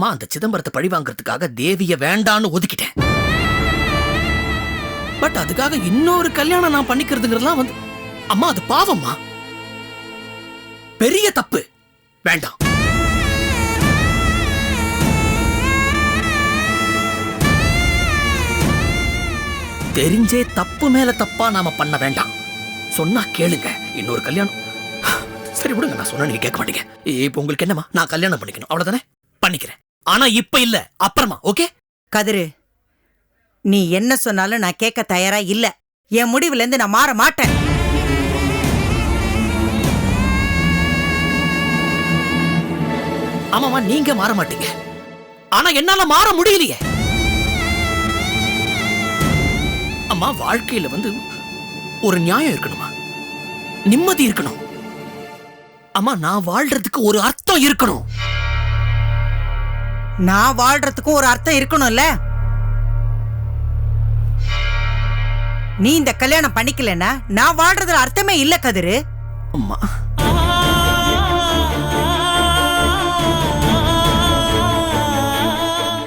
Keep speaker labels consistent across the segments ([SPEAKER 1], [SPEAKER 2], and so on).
[SPEAKER 1] அம்மா அந்த சிதம்பரத்தை பழி வாங்குறதுக்காக தேவிய வேண்டான்னு ஒதுக்கிட்டேன். பட் அதுக்காக இன்னொரு கல்யாணம் நான் பண்ணிக்கிறதுங்கிறதுலாம் வந்து அம்மா அது பாவம்மா. பெரிய தப்பு. வேண்டாம். தெரிஞ்சே தப்பு மேல தப்பா நாம பண்ண வேண்டாம். சொன்னா கேளுங்க இன்னொரு கல்யாணம். சரி விடுங்க நான் சொன்னா நீங்க கேட்க மாட்டீங்க. இப்போ உங்களுக்கு என்னமா நான் கல்யாணம் பண்ணிக்கணும். அவ்வளவுதானே? பண்ணிக்கிறேன். ஆனா இப்ப இல்ல. அப்புறமா ஓகே
[SPEAKER 2] கதிரு நீ என்ன சொன்னாலும் நான் கேட்க தயாரா இல்ல. என் முடிவுல இருந்து நான் மாற மாட்டேன்.
[SPEAKER 1] ஆமாமா நீங்க மாற மாட்டீங்க. ஆனா என்னால மாற முடியலையே. அம்மா வாழ்க்கையில வந்து ஒரு நியாயம் இருக்கணுமா? நிம்மதி இருக்கணும். அம்மா நான் வாழ்றதுக்கு ஒரு அர்த்தம் இருக்கணும்.
[SPEAKER 2] நான் வாழ்றதுக்கும் ஒரு அர்த்தம் இருக்கணும்ல? நீ இந்த கல்யாணம் பண்ணிக்கலன்னா நான் வாழ்றதுல அர்த்தமே இல்ல கதிரு.
[SPEAKER 1] அம்மா.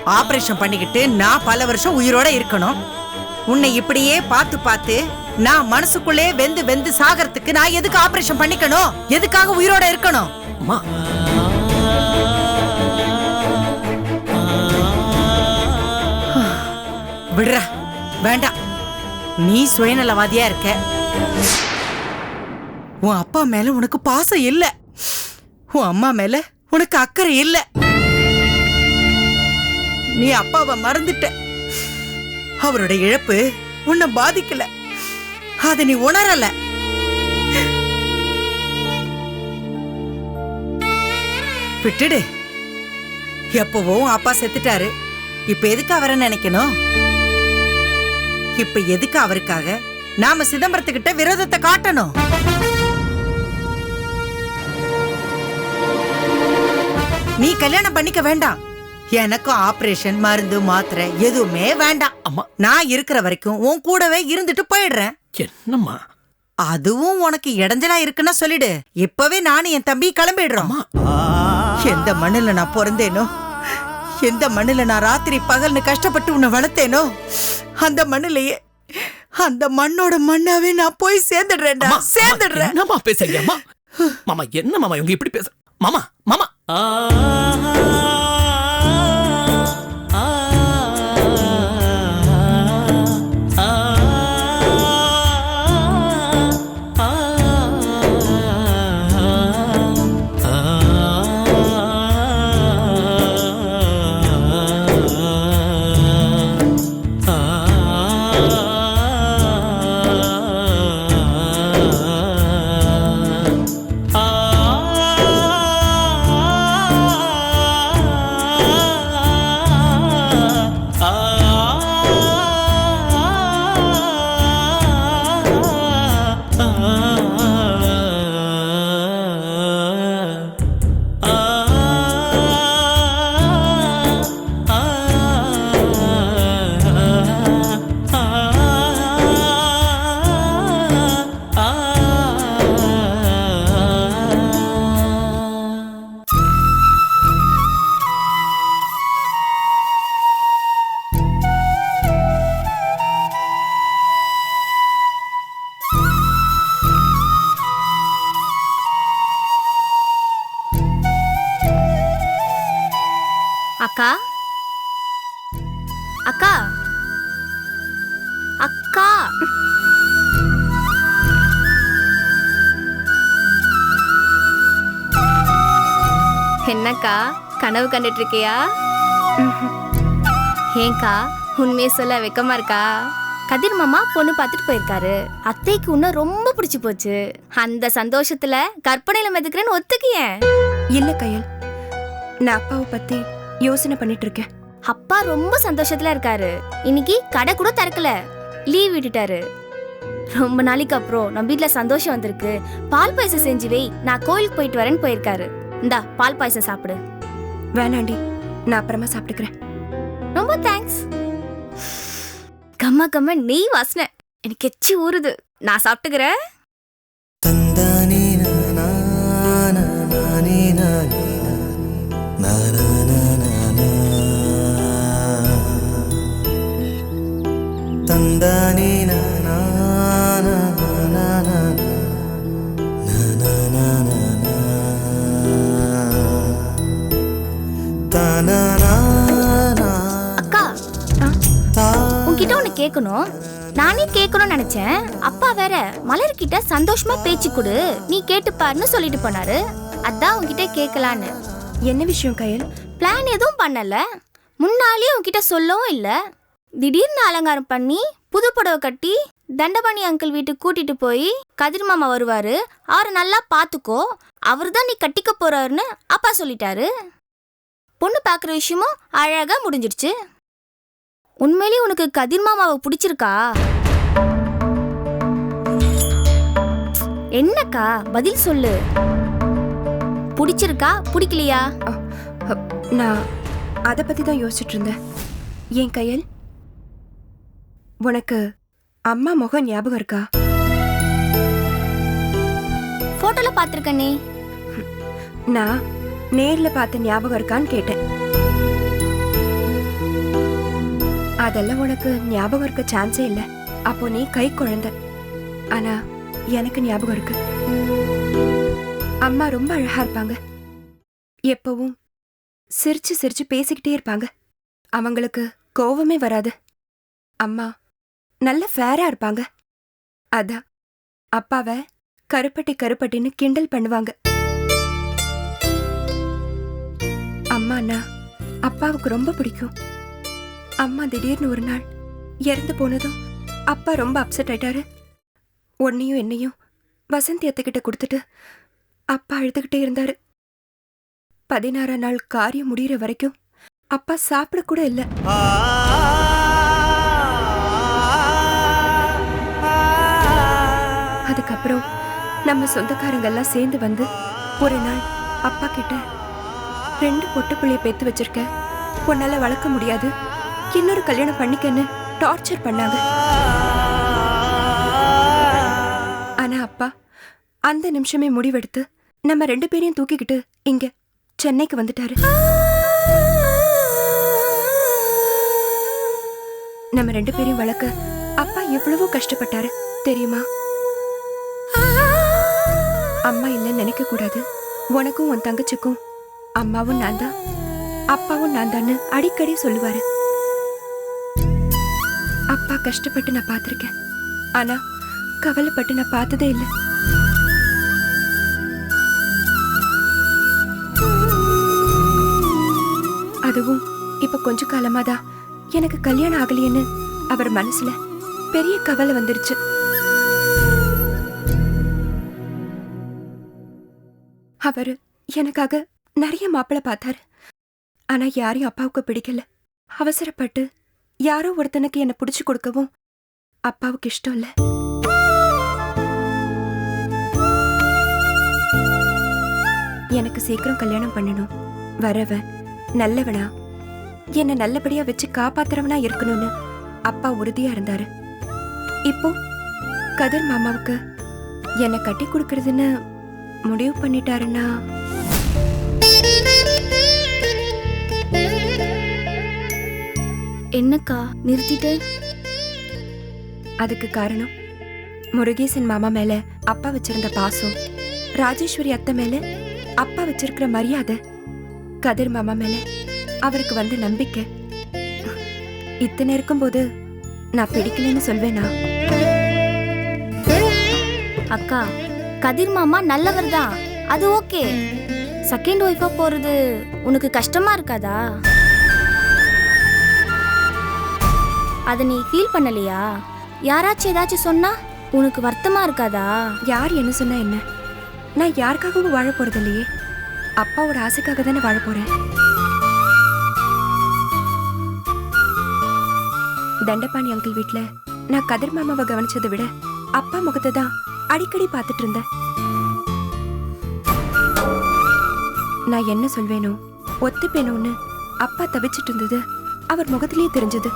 [SPEAKER 2] ஆபரேஷன் பண்ணிக்கிட்டு நான் பல வருஷம் உயிரோட இருக்கணும். உன்னை இப்படியே பார்த்து பார்த்து நான் மனசுக்குள்ளே வெந்து வெந்து சாகறதுக்கு நான் எதுக்கு ஆபரேஷன் பண்ணிக்கணும்? எதுக்காக உயிரோட இருக்கணும்?
[SPEAKER 1] அம்மா.
[SPEAKER 2] விடுற. வேண்டாம் நீ சுயநலவாதியா இருக்க. உன் அப்பா மேல உனக்கு பாசம் இல்ல. உன் அம்மா மேல உனக்கு அக்கறை இல்ல. நீ அப்பாவை மறந்துட்ட. அவரோட இழப்பு உன்னை பாதிக்கல. அதை நீ உணரல. விட்டுடு. எப்பவும் உன் அப்பா செத்துட்டாரு. இப்ப எதுக்கு அவரை நினைக்கணும்? இப்ப எதுக்கு அவருக்காக? நாம சிதம்பரத்துக்கிட்ட விரோதத்தை காட்டணும். நீ கல்யாணம் பண்ணிக்க வேண்டாம். எனக்கும் ஆபரேஷன் மருந்து மாத்திரை எதுவுமே வேண்டாம்.
[SPEAKER 1] அம்மா.
[SPEAKER 2] நான் இருக்கிற வரைக்கும் உன் கூடவே இருந்துட்டு போயிடுறேன்.
[SPEAKER 1] என்னம்மா?
[SPEAKER 2] அதுவும் உனக்கு இடைஞ்சலா இருக்குன்னா சொல்லிடு. இப்பவே நானும் என் தம்பி கிளம்பிடுறோம். எந்த மண்ணுல நான் பிறந்தேனோ? எந்த மண்ணுல நான் ராத்திரி பகல்னு கஷ்டப்பட்டு உன்னை வளர்த்தேனோ அந்த மண்ணுலயே அந்த மண்ணோட மண்ணாவே நான் போய் சேர்ந்துடுறேன்டா.
[SPEAKER 1] அம்மா,
[SPEAKER 2] சேர்ந்துடுறேன்.
[SPEAKER 1] என்னம்மா பேசுறீங்க? அம்மா மாமா என்ன மாமா இவங்க இப்படி பேச மாமா மாமா.
[SPEAKER 3] என்னக்கா கனவு கண்டுட்டு இருக்கியா ஏங்கா உண்மையை சொல்ல வெக்கமா இருக்கா? கதிர் மாமா பொண்ணு பார்த்துட்டு போயிருக்காரு. அத்தைக்கு இன்னும் ரொம்ப பிடிச்சு போச்சு. அந்த சந்தோஷத்துல கற்பனையில மிதக்கிறேன்னு ஒத்துக்கியேன்
[SPEAKER 4] இல்ல கையல். நான் அப்பாவை பத்தி யோசனை பண்ணிட்டு இருக்கேன்.
[SPEAKER 3] அப்பா ரொம்ப சந்தோஷத்துல இருக்காரு. இன்னைக்கு கடை கூட திறக்கல. லீவ் விட்டுட்டாரு. ரொம்ப நாளைக்கு அப்புறம் நம்ம வீட்ல சந்தோஷம் வந்திருக்கு. பால் பாயசம் செஞ்சு வை. நான் கோயிலுக்கு போயிட்டு வரேன்னு போயிருக்காரு. இந்தா பால் பாயசம் சாப்பிடு.
[SPEAKER 4] வேணாண்டி நான் அப்புறமா சாப்பிட்டுக்கிறேன்.
[SPEAKER 3] ரொம்ப தேங்க்ஸ் கம்மா கம்மா நெய் வாசனை. எனக்கு எச்சி ஊறுது. நான் சாப்பிட்டுக்கிறேன்.
[SPEAKER 5] தந்தானே நான்
[SPEAKER 3] கேட்கணும் நானே கேட்கணும்னு நினைச்சேன். அப்பா வேற மலர்கிட்ட சந்தோஷமா பேச்சு கொடு. நீ கேட்டுப்பாருன்னு சொல்லிட்டு போனாரு. அதான் உன்கிட்ட கேட்கலான்னு
[SPEAKER 4] என்ன விஷயம் கயல்?
[SPEAKER 3] பிளான் எதுவும் பண்ணல. முன்னாலேயே உன்கிட்ட சொல்லவும் இல்ல. திடீர்னு அலங்காரம் பண்ணி புது புடவை கட்டி தண்டபாணி அங்கிள் வீட்டுக்கு கூட்டிட்டு போய் கதிர் மாமா வருவாரு. அவரை நல்லா பாத்துக்கோ. அவர் தான் நீ கட்டிக்க போறாருன்னு அப்பா சொல்லிட்டாரு. பொண்ணு பார்க்குற விஷயமும் அழகா முடிஞ்சிடுச்சு உண்மையிலேயே உனக்கு கதிர் மாமாவை பிடிச்சிருக்கா? என்னக்கா? பதில் சொல்லு. பிடிச்சிருக்கா? பிடிக்கலையா?
[SPEAKER 4] நான் அதை பத்தி தான் யோசிச்சுட்டு இருந்தேன் ஏன் கயல்? உனக்கு அம்மா முகம் ஞாபகம் இருக்கா?
[SPEAKER 3] போட்டோல பாத்திருக்கனே
[SPEAKER 4] நான் நேர்ல பார்த்த ஞாபகம் இருக்கான்னு கேட்டேன். அதெல்லாம் உனக்கு ஞாபகம் இருக்க சான்ஸே இல்லை. அப்போ நீ கை குழந்தை. ஆனா எனக்கு ஞாபகம் இருக்கு. அம்மா ரொம்ப அழகா இருப்பாங்க. எப்பவும் சிரிச்சு சிரிச்சு பேசிக்கிட்டே இருப்பாங்க. அவங்களுக்கு கோவமே வராது. அம்மா நல்ல ஃபேரா இருப்பாங்க. அதான். அப்பாவை கருப்பட்டி கருப்பட்டின்னு கிண்டல் பண்ணுவாங்க. அம்மாண்ணா அப்பாவுக்கு ரொம்ப பிடிக்கும். அம்மா திடீர்னு ஒரு நாள் இறந்து போனதும் அப்பா ரொம்ப அப்செட் ஆயிட்டாரு. உன்னையும் என்னையும் வசந்தி அத்தைக்கிட்ட கொடுத்துட்டு அப்பா அழுதுகிட்டே இருந்தாரு. பதினாறாம் நாள் காரியம் முடியிற வரைக்கும் அப்பா சாப்பிட கூட இல்லை. அதுக்கப்புறம் நம்ம சொந்தக்காரங்கெல்லாம் சேர்ந்து வந்து ஒரு நாள் அப்பா கிட்ட ரெண்டு பொட்டு பிள்ளைய பெத்து வச்சிருக்க உன்னால வளர்க்க முடியாது. இன்னொரு கல்யாணம் பண்ணிக்கன்னு டார்ச்சர் பண்ணாங்க. ஆனா அப்பா அந்த நிமிஷமே முடிவெடுத்து நம்ம ரெண்டு பேரையும் தூக்கிக்கிட்டு இங்க சென்னைக்கு வந்துட்டாரு. நம்ம ரெண்டு பேரையும் வளர்க்க அப்பா எவ்வளவோ கஷ்டப்பட்டாரு தெரியுமா? அம்மா இல்லைன்னு நினைக்க கூடாது. உனக்கும் உன் தங்கச்சிக்கும் அம்மாவும் நான் தான் அப்பாவும் நான் தான்னு அடிக்கடி சொல்லுவாரு. அப்பா கஷ்டப்பட்டு நான் பார்த்திருக்கேன். ஆனா கவலைப்பட்டு நான் பார்த்ததே இல்லை. அதுவும் இப்ப கொஞ்ச காலமா தான் எனக்கு கல்யாணம் ஆகலையேன்னு அவர் மனசுல பெரிய கவலை வந்துருச்சு. அவரு எனக்காக நிறைய மாப்பிள்ளை பார்த்தாரு. ஆனா யாரையும் அப்பாவுக்கு பிடிக்கல. அவசரப்பட்டு யாரோ ஒருத்தனுக்கு என்ன பிடிச்சு கொடுக்கவும் அப்பாவுக்கு இஷ்டம் இல்லை எனக்கு சீக்கிரம் கல்யாணம் பண்ணணும். வரவன் நல்லவனா? என்னை நல்லபடியா வச்சு காப்பாத்துறவனா இருக்கணும்னு அப்பா உறுதியா இருந்தாரு. இப்போ கதிர் மாமாவுக்கு என்னை கட்டி கொடுக்கறதுன்னு முடிவு பண்ணிட்டாருன்னா
[SPEAKER 3] என்னக்கா நிறுத்திட்டு?
[SPEAKER 4] அதுக்கு காரணம் முருகேசன் மாமா மேல அப்பா வச்சிருந்த பாசம் ராஜேஸ்வரி அத்தை மேல அப்பா வச்சிருக்கிற மரியாதை கதிர் மாமா மேல அவருக்கு வந்த நம்பிக்கை. இத்தனை இருக்கும்போது நான் பிடிக்கலன்னு சொல்வேனா?
[SPEAKER 3] அக்கா கதிர் மாமா நல்லவர் தான் அது ஓகே. செகண்ட் ஒய்ஃபா போறது உனக்கு கஷ்டமா இருக்காதா? அதை நீ ஃபீல் பண்ணலையா? யாராச்சும் ஏதாச்சும் சொன்னா உனக்கு வருத்தமா இருக்காதா?
[SPEAKER 4] யார் என்ன சொன்னா என்ன? நான் யாருக்காகவும் வாழ போறது இல்லையே அப்பாவோட ஆசைக்காக தானே வாழ போறேன். தண்டபாணி அங்கிள் வீட்ல நான் கதிர் மாமாவை கவனிச்சதை விட அப்பா முகத்தை தான் அடிக்கடி பார்த்துட்டு இருந்தேன். நான் என்ன சொல்வேனோ ஒத்துப்பேனோன்னு அப்பா தவிச்சிட்டு இருந்தது அவர் முகத்திலேயே தெரிஞ்சது.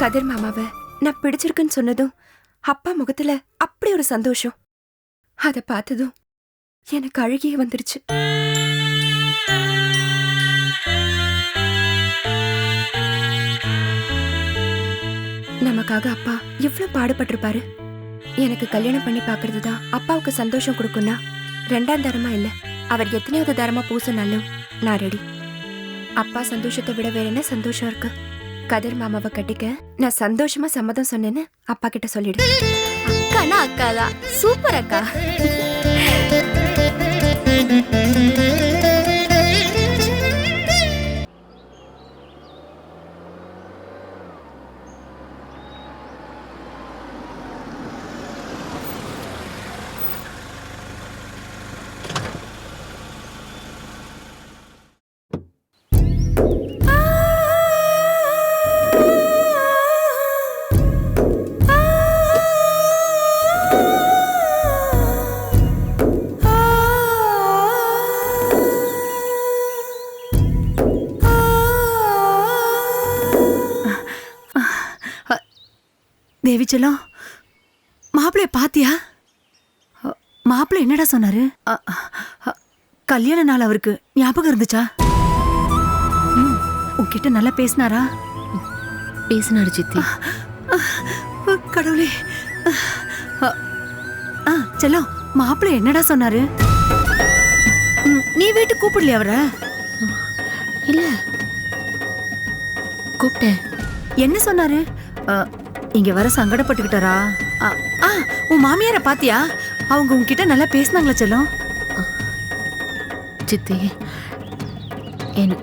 [SPEAKER 4] கதிர் மாமாவை நான் பிடிச்சிருக்குன்னு சொன்னதும் அப்பா முகத்துல அப்படி ஒரு சந்தோஷம். அத பார்த்ததும் எனக்கு அழுகியே வந்துருச்சு. நமக்காக அப்பா இவ்வளவு பாடுபட்டிருப்பாரு. எனக்கு கல்யாணம் பண்ணி பாக்குறது தான் அப்பாவுக்கு சந்தோஷம் கொடுக்கும்னா ரெண்டாம் தரமா இல்ல அவர் எத்தனையாவது தரமா பூசினாலும் நான் ரெடி அப்பா சந்தோஷத்தை விட வேற என்ன சந்தோஷம் இருக்கு? கதிர் மாமாவை கட்டிக்க நான் சந்தோஷமா சம்மதம் சொன்னேன்னு அப்பா கிட்ட சொல்லிடு.
[SPEAKER 3] அக்கானா அக்கா தான் சூப்பர் அக்கா.
[SPEAKER 6] தேவி செல்லம் மாப்பிள்ளைய பாத்தியா? மாப்பிள்ளை என்னடா சொன்னாரு? கல்யாண நாள் அவருக்கு ஞாபகம் இருந்துச்சா? உன்கிட்ட நல்லா பேசினாரா?
[SPEAKER 7] பேசினாரு சித்தி.
[SPEAKER 6] கடவுளே. ஆ செல்லம் மாப்பிள்ளை என்னடா சொன்னாரு? நீ வீட்டுக்கு கூப்பிடலையா அவரை?
[SPEAKER 7] இல்ல. கூப்பிட்டேன்.
[SPEAKER 6] என்ன சொன்னாரு? இங்க வர சங்கடப்பட்டுக்கிட்டாரா ஆ உன் மாமியார பாத்தியா? அவங்க உன்கிட்ட நல்லா பேசினாங்களா செல்லம்.
[SPEAKER 7] சித்தி என்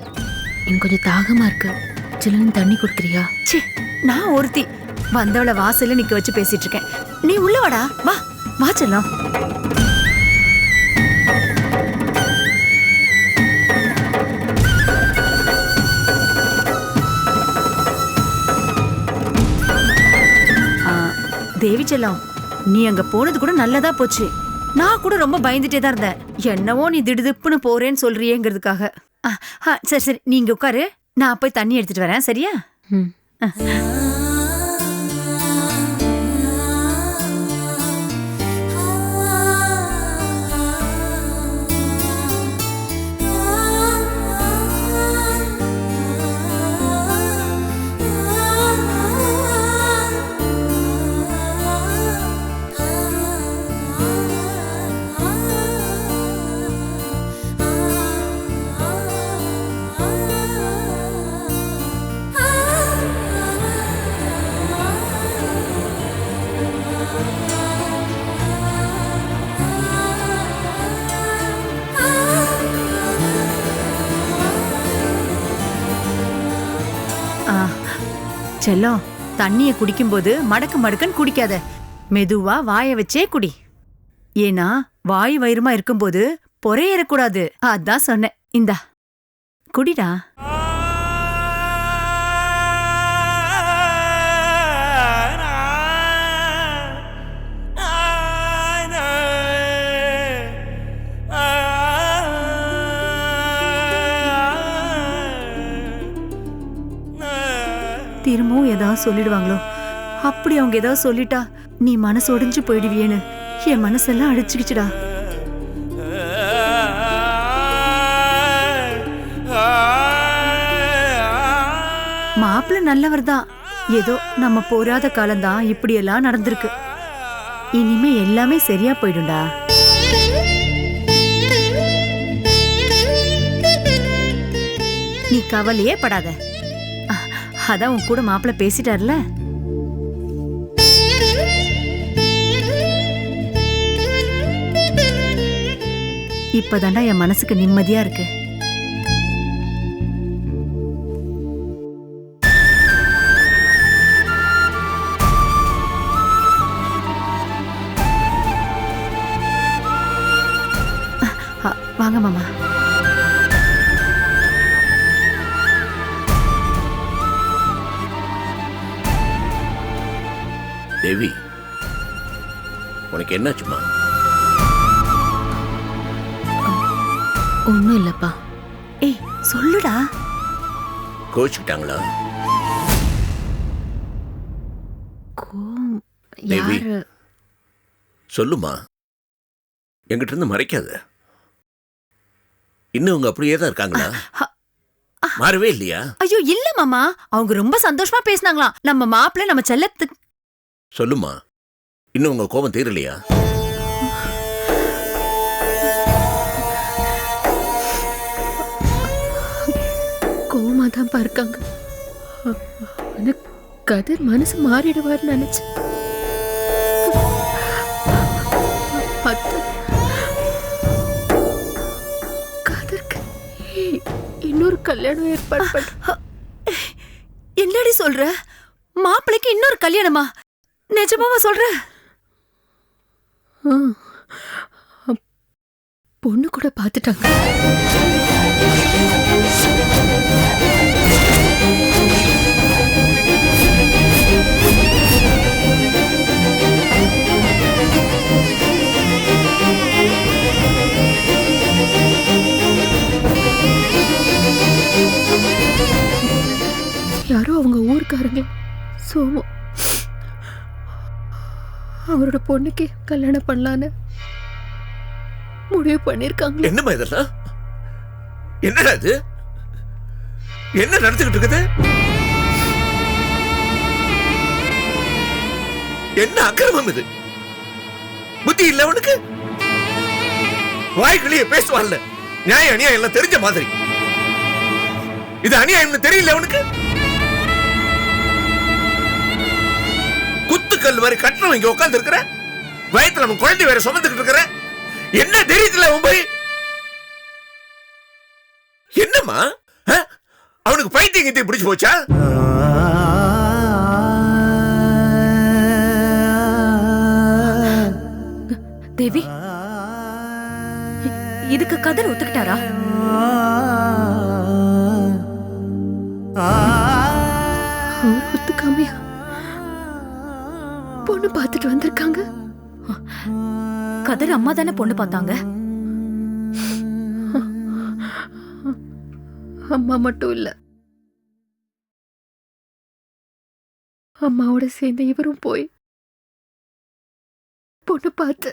[SPEAKER 7] எனக்கு கொஞ்சம் தாகமா இருக்கு. சில்லுன்னு தண்ணி கொடுக்குறியா?
[SPEAKER 6] ச்சே நான் ஒருத்தி. வந்தவள வாசல்ல நிக்க வச்சு பேசிட்டு இருக்கேன். நீ உள்ள வாடா. வா வா செல்லம். தேவி செல்லம் நீ அங்க போனது கூட நல்லதா போச்சு. நான் கூட ரொம்ப பயந்துட்டே தான் இருந்தேன். என்னவோ நீ திடுதிப்புன்னு போறேன்னு சொல்றியேங்கிறதுக்காக. சரி சரி நீ இங்க உட்காரு. நான் போய் தண்ணி எடுத்துட்டு வரேன் சரியா?
[SPEAKER 7] ம்.
[SPEAKER 6] செல்லம் குடிக்கும் குடிக்கும்போது மடக்கு மடக்குன்னு குடிக்காத. மெதுவா வாய வச்சே குடி. ஏன்னா வாய் வயிறுமா இருக்கும்போது பொறையேறக்கூடாது. அதான் சொன்னேன். இந்தா குடிடா. திரும்பவும் ஏதாவது சொல்லிடுவாங்களோ? அப்படி அவங்க ஏதாவது சொல்லிட்டா நீ மனசு ஒடிஞ்சு போயிடுவியேன்னு என் மனசெல்லாம் அடிச்சுக்கிச்சுடா. மாப்பிள்ள நல்லவர் தான். ஏதோ நம்ம போராத காலம்தான். இப்படியெல்லாம் நடந்திருக்கு. இனிமே எல்லாமே சரியா போயிடும்டா. நீ கவலையே படாத. அதான் உன் கூட மாப்பிள்ள பேசிட்டார்ல? இப்பதாண்டா என் மனசுக்கு நிம்மதியா இருக்கு.
[SPEAKER 8] உனக்கு என்னாச்சுமா?
[SPEAKER 7] ஒன்றும் இல்லப்பா.
[SPEAKER 6] ஏய் சொல்லுடா.
[SPEAKER 8] கோச்சுக்கிட்டாங்களா?
[SPEAKER 7] கோம்
[SPEAKER 8] தேவி.
[SPEAKER 7] யாரு?
[SPEAKER 8] சொல்லுமா? என்கிட்ட இருந்து மறைக்காத. இன்னும் அவங்க அப்படியே தான் இருக்காங்களா? மாறவே இல்லையா?
[SPEAKER 9] ஐயோ இல்ல மாமா. அவங்க ரொம்ப சந்தோஷமா பேசினாங்களாம். நம்ம மாப்பிள்ளை நம்ம செல்லத்துக்கு
[SPEAKER 8] சொல்லுமா? இன்னும் உங்க கோபம் தீரலையா?
[SPEAKER 7] கோவமா தான் இருக்காங்க. ஆனா கதிர் மனசு மாறிடுவார்னு நினைச்சேன். இன்னொரு கல்யாணம் ஏற்பாடு பண்ண.
[SPEAKER 9] என்னடி சொல்ற? மாப்பிள்ளைக்கு இன்னொரு கல்யாணமா? நிஜமாவா சொல்ற?
[SPEAKER 7] பொண்ணு கூட பார்த்துட்டாங்க யாரோ அவங்க ஊருக்காரங்க. சோமோ. அவரோட பொண்ணுக்கு கல்யாணம் பண்ணலான்னு முடிவு பண்ணிருக்காங்க
[SPEAKER 8] என்னம்மா இதெல்லாம்? என்னடா இது? என்ன நடந்துகிட்டு இருக்குது? என்ன அக்கிரமம் இது? புத்தி இல்ல அவனுக்கு வாய்க்கிளிய பேசுவான்ல. நியாய அநியாயம் எல்லாம் தெரிஞ்ச மாதிரி. இது அநியாயம்னு தெரியல அவனுக்கு குத்துக்கல் மாதிரி கட்டணம் இங்க உட்கார்ந்து இருக்கிற? வயத்துல நம்ம குழந்தை வேற சுமந்துக்கிட்டு இருக்கிற? என்ன தெரியுதுல அவன் போய்? என்னம்மா? ஆ? அவனுக்கு பைத்தியம் கித்தியம் பிடிச்சு போச்சா?
[SPEAKER 9] தேவி இதுக்கு கதிர் ஒத்துக்கிட்டாரா?
[SPEAKER 7] பொண்ணு பார்த்துட்டு வந்திருக்காங்க?
[SPEAKER 9] கதிர் அம்மா தானே பொண்ணு பார்த்தாங்க?
[SPEAKER 7] அம்மா மட்டும் இல்ல. அம்மாவோட சேர்ந்து இவரும் போய் பொண்ணு பார்த்து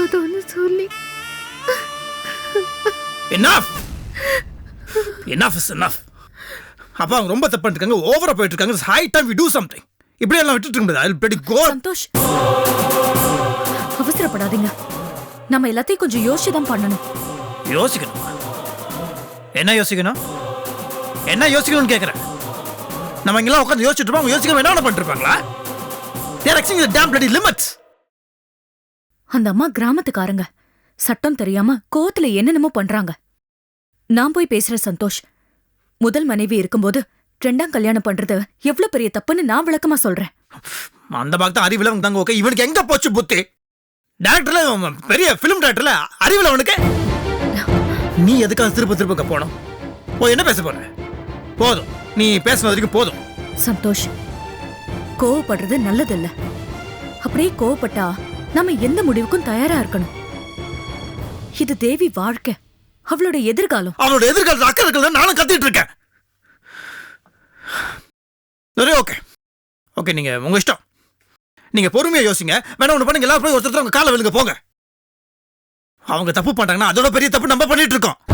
[SPEAKER 7] சம்மதம்னு சொல்லி.
[SPEAKER 10] என்னாஃப் என்னாஃப் இஸ் என்னாஃப் அப்பா அவங்க ரொம்ப தப்பு பண்ணிருக்காங்க ஓவரா போயிட்டு இருக்காங்க. High time we do something இப்படி எல்லாம் விட்டுட்டு இருக்க முடியாது. பெடி கோ
[SPEAKER 9] சந்தோஷ். அவசரப்படாதீங்க. நம்ம எல்லாத்தையும் கொஞ்சம் யோசிச்சு தான் பண்ணணும்.
[SPEAKER 10] யோசிக்கணும்? என்ன யோசிக்கணும்? என்ன யோசிக்கணும்னு கேக்குறேன் நம்ம இங்கெல்லாம் உட்காந்து யோசிச்சுட்டு இருப்போம் அவங்க யோசிக்க என்ன பண்ணிட்டு இருப்பாங்களா? They're exceeding damn bloody limits
[SPEAKER 9] அந்த அம்மா கிராமத்துக்காரங்க. சட்டம் தெரியாம கோவத்துல என்னென்னமோ பண்றாங்க. நான் போய் பேசுற சந்தோஷ் முதல் மனைவி இருக்கும்போது ரெண்டாம் கல்யாணம் பண்றது எவ்வளவு பெரிய தப்புன்னு நான் விளக்கமா சொல்றேன்.
[SPEAKER 10] அந்த பாக்கு தான் அறிவில் அவங்க தாங்க ஓகே. இவனுக்கு எங்க போச்சு புத்தி? டேரக்டர்ல பெரிய ஃபிலிம் டேரக்டர்ல அறிவில் அவனுக்கு? நீ எதுக்காக திரும்ப திரும்ப போனோம்? ஓ என்ன பேச போற? போதும். நீ பேசுனது வரைக்கும் போதும்.
[SPEAKER 9] சந்தோஷ் கோவப்படுறது நல்லதில்ல. அப்படியே கோவப்பட்டா நம்ம எந்த முடிவுக்கும் தயாரா இருக்கணும். இது தேவி வாழ்க்கை. அவளோட எதிர்காலம்.
[SPEAKER 10] அவளோட எதிர்காலத்தில் அக்கறை இருக்கிறத நானும் கத்திட்டு இருக்கேன். சரி ஓகே ஓகே நீங்க உங்க இஷ்டம். நீங்க பொறுமையா யோசிங்க. வேணா ஒண்ணு பண்ணுங்க. எல்லாரும் போய் ஒருத்தர் உங்க காலை விழுங்க போங்க. அவங்க தப்பு பண்றாங்கன்னா அதோட பெரிய தப்பு நம்ம பண்ணிட்டு இருக்கோம்.